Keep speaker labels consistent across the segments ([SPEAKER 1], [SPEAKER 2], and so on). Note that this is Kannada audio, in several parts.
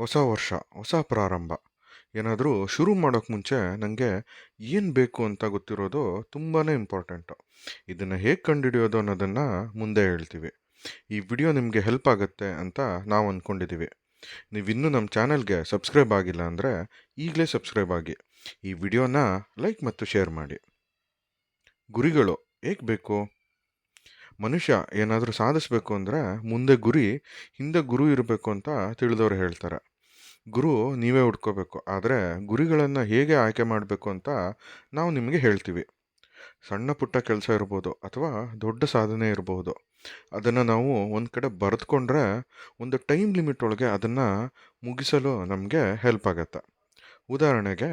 [SPEAKER 1] ಹೊಸ ವರ್ಷ, ಹೊಸ ಪ್ರಾರಂಭ. ಏನಾದರೂ ಶುರು ಮಾಡೋಕ್ಕೆ ಮುಂಚೆ ನನಗೆ ಏನು ಬೇಕು ಅಂತ ಗೊತ್ತಿರೋದು ತುಂಬಾ ಇಂಪಾರ್ಟೆಂಟು. ಇದನ್ನು ಹೇಗೆ ಕಂಡುಹಿಡಿಯೋದು ಅನ್ನೋದನ್ನು ಮುಂದೆ ಹೇಳ್ತೀವಿ. ಈ ವಿಡಿಯೋ ನಿಮಗೆ ಹೆಲ್ಪ್ ಆಗುತ್ತೆ ಅಂತ ನಾವು ಅಂದ್ಕೊಂಡಿದ್ದೀವಿ ನೀವಿನ್ನೂ ನಮ್ಮ ಚಾನಲ್ಗೆ ಸಬ್ಸ್ಕ್ರೈಬ್ ಆಗಿಲ್ಲ ಅಂದರೆ ಈಗಲೇ ಸಬ್ಸ್ಕ್ರೈಬ್ ಆಗಿ. ಈ ವಿಡಿಯೋನ ಲೈಕ್ ಮತ್ತು ಶೇರ್ ಮಾಡಿ. ಗುರಿಗಳು ಹೇಗೆ ಬೇಕು? ಮನುಷ್ಯ ಏನಾದರೂ ಸಾಧಿಸ್ಬೇಕು ಅಂದರೆ ಮುಂದೆ ಗುರಿ, ಹಿಂದೆ ಗುರು ಇರಬೇಕು ಅಂತ ತಿಳಿದವರು ಹೇಳ್ತಾರೆ. ಗುರು ನೀವೇ ಹುಡ್ಕೋಬೇಕು. ಆದರೆ ಗುರಿಗಳನ್ನು ಹೇಗೆ ಆಯ್ಕೆ ಮಾಡಬೇಕು ಅಂತ ನಾವು ನಿಮಗೆ ಹೇಳ್ತೀವಿ. ಸಣ್ಣ ಪುಟ್ಟ ಕೆಲಸ ಇರ್ಬೋದು ಅಥವಾ ದೊಡ್ಡ ಸಾಧನೆ ಇರಬಹುದು ಅದನ್ನು ನಾವು ಒಂದು ಕಡೆ ಬರೆದುಕೊಂಡ್ರೆ ಒಂದು ಟೈಮ್ ಲಿಮಿಟ್ ಒಳಗೆ ಅದನ್ನು ಮುಗಿಸಲು ನಮಗೆ ಹೆಲ್ಪ್ ಆಗುತ್ತೆ. ಉದಾಹರಣೆಗೆ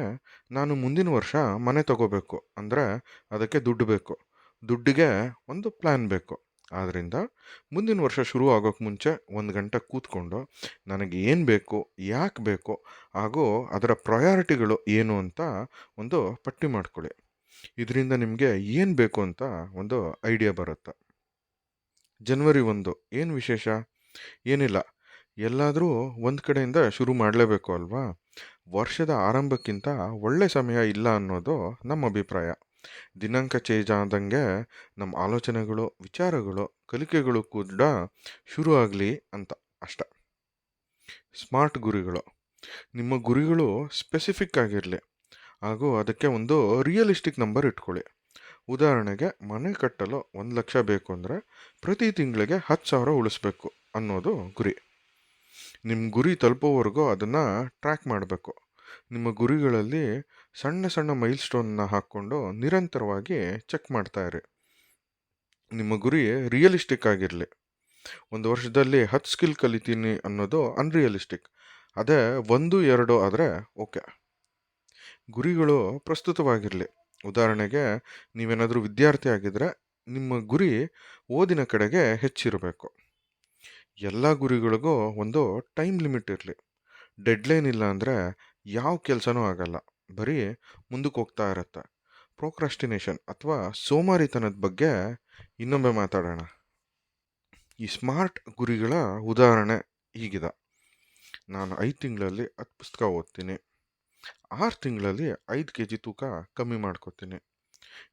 [SPEAKER 1] ನಾನು ಮುಂದಿನ ವರ್ಷ ಮನೆ ತಗೋಬೇಕು. ಅಂದರೆ ಅದಕ್ಕೆ ದುಡ್ಡು ಬೇಕು. ದುಡ್ಡಿಗೆ ಒಂದು ಪ್ಲ್ಯಾನ್ ಬೇಕು. ಆದ್ದರಿಂದ ಮುಂದಿನ ವರ್ಷ ಶುರು ಆಗೋಕ್ಕೆ ಮುಂಚೆ ಒಂದು ಗಂಟೆ ಕೂತ್ಕೊಂಡು ನನಗೆ ಏನು ಬೇಕು, ಯಾಕೆ ಬೇಕು ಹಾಗೂ ಅದರ ಪ್ರಯಾರಿಟಿಗಳು ಏನು ಅಂತ ಒಂದು ಪಟ್ಟಿ ಮಾಡ್ಕೊಳ್ಳಿ. ಇದರಿಂದ ನಿಮಗೆ ಏನು ಬೇಕು ಅಂತ ಒಂದು ಐಡಿಯಾ ಬರುತ್ತೆ. ಜನ್ವರಿ ಒಂದು, ಏನು ವಿಶೇಷ? ಏನಿಲ್ಲ. ಎಲ್ಲಾದರೂ ಒಂದು ಕಡೆಯಿಂದ ಶುರು ಮಾಡಲೇಬೇಕು ಅಲ್ವಾ? ವರ್ಷದ ಆರಂಭಕ್ಕಿಂತ ಒಳ್ಳೆ ಸಮಯ ಇಲ್ಲ ಅನ್ನೋದು ನಮ್ಮ ಅಭಿಪ್ರಾಯ. ದಿನಾಂಕ ಚೇಂಜ್ ಆದಂಗೆ ನಮ್ಮ ಆಲೋಚನೆಗಳು, ವಿಚಾರಗಳು, ಕಲಿಕೆಗಳು ಕೂಡ ಶುರು ಆಗಲಿ ಅಂತ ಅಷ್ಟೆ. ಸ್ಮಾರ್ಟ್ ಗುರಿಗಳು. ನಿಮ್ಮ ಗುರಿಗಳು ಸ್ಪೆಸಿಫಿಕ್ ಆಗಿರಲಿ. ಹಾಗೂ ಅದಕ್ಕೆ ಒಂದು ರಿಯಲಿಸ್ಟಿಕ್ ನಂಬರ್ ಇಟ್ಕೊಳ್ಳಿ. ಉದಾಹರಣೆಗೆ ಮನೆ ಕಟ್ಟಲು ಒಂದು ಲಕ್ಷ ಬೇಕು ಅಂದರೆ ಪ್ರತಿ ತಿಂಗಳಿಗೆ ಹತ್ತು ಸಾವಿರ ಉಳಿಸ್ಬೇಕು ಅನ್ನೋದು ಗುರಿ. ನಿಮ್ಮ ಗುರಿ ತಲುಪೋವರೆಗೂ ಅದನ್ನು ಟ್ರ್ಯಾಕ್ ಮಾಡಬೇಕು. ನಿಮ್ಮ ಗುರಿಗಳಲ್ಲಿ ಸಣ್ಣ ಸಣ್ಣ ಮೈಲ್ ಸ್ಟೋನ್ನ ಹಾಕ್ಕೊಂಡು ನಿರಂತರವಾಗಿ ಚೆಕ್ ಮಾಡ್ತಾ ಇರಿ. ನಿಮ್ಮ ಗುರಿ ರಿಯಲಿಸ್ಟಿಕ್ ಆಗಿರಲಿ. ಒಂದು ವರ್ಷದಲ್ಲಿ ಹತ್ತು ಸ್ಕಿಲ್ ಕಲಿತೀನಿ ಅನ್ನೋದು ಅನ್ರಿಯಲಿಸ್ಟಿಕ್. ಅದೇ ಒಂದು, ಎರಡು ಆದರೆ ಓಕೆ. ಗುರಿಗಳು ಪ್ರಸ್ತುತವಾಗಿರಲಿ. ಉದಾಹರಣೆಗೆ, ನೀವೇನಾದರೂ ವಿದ್ಯಾರ್ಥಿ ಆಗಿದ್ದರೆ ನಿಮ್ಮ ಗುರಿ ಓದಿನ ಕಡೆಗೆ ಹೆಚ್ಚಿರಬೇಕು. ಎಲ್ಲ ಗುರಿಗಳಿಗೂ ಒಂದು ಟೈಮ್ ಲಿಮಿಟ್ ಇರಲಿ. ಡೆಡ್ಲೈನ್ ಇಲ್ಲ ಅಂದರೆ ಯಾವ ಕೆಲಸನೂ ಆಗಲ್ಲ. ಬರೀ ಮುಂದಕ್ಕೆ ಹೋಗ್ತಾ ಇರುತ್ತೆ. ಪ್ರೋಕ್ರಾಸ್ಟಿನೇಷನ್ ಅಥವಾ ಸೋಮಾರಿತನದ ಬಗ್ಗೆ ಇನ್ನೊಮ್ಮೆ ಮಾತಾಡೋಣ. ಈ ಸ್ಮಾರ್ಟ್ ಗುರಿಗಳ ಉದಾಹರಣೆ ಹೀಗಿದೆ. ನಾನು ಐದು ತಿಂಗಳಲ್ಲಿ ಹತ್ತು ಪುಸ್ತಕ ಓದ್ತೀನಿ. ಆರು ತಿಂಗಳಲ್ಲಿ ಐದು ಕೆ ಜಿ ತೂಕ ಕಮ್ಮಿ ಮಾಡ್ಕೋತೀನಿ.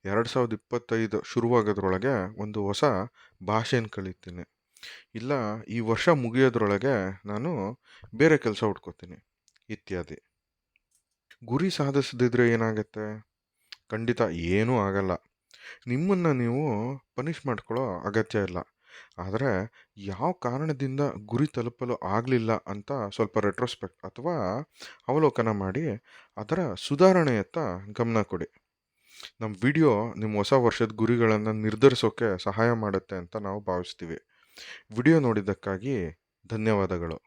[SPEAKER 1] ಎರಡು ಸಾವಿರದ ಇಪ್ಪತ್ತೈದು ಶುರುವಾಗೋದ್ರೊಳಗೆ ಒಂದು ಹೊಸ ಭಾಷೆಯನ್ನು ಕಲಿತೀನಿ. ಇಲ್ಲ, ಈ ವರ್ಷ ಮುಗಿಯೋದ್ರೊಳಗೆ ನಾನು ಬೇರೆ ಕೆಲಸ ಹುಡ್ಕೋತೀನಿ. ಇತ್ಯಾದಿ. ಗುರಿ ಸಾಧಿಸದಿದ್ರೆ ಏನಾಗುತ್ತೆ? ಖಂಡಿತ ಏನೂ ಆಗಲ್ಲ. ನಿಮ್ಮನ್ನು ನೀವು ಪನಿಷ್ ಮಾಡ್ಕೊಳ್ಳೋ ಅಗತ್ಯ ಇಲ್ಲ. ಆದರೆ ಯಾವ ಕಾರಣದಿಂದ ಗುರಿ ತಲುಪಲು ಆಗಲಿಲ್ಲ ಅಂತ ಸ್ವಲ್ಪ ರೆಟ್ರೋಸ್ಪೆಕ್ಟ್ ಅಥವಾ ಅವಲೋಕನ ಮಾಡಿ ಅದರ ಸುಧಾರಣೆಯತ್ತ ಗಮನ ಕೊಡಿ. ನಮ್ಮ ವಿಡಿಯೋ ನಿಮ್ಮ ಹೊಸ ವರ್ಷದ ಗುರಿಗಳನ್ನು ನಿರ್ಧರಿಸೋಕ್ಕೆ ಸಹಾಯ ಮಾಡುತ್ತೆ ಅಂತ ನಾವು ಭಾವಿಸ್ತೀವಿ. ವಿಡಿಯೋ ನೋಡಿದ್ದಕ್ಕಾಗಿ ಧನ್ಯವಾದಗಳು.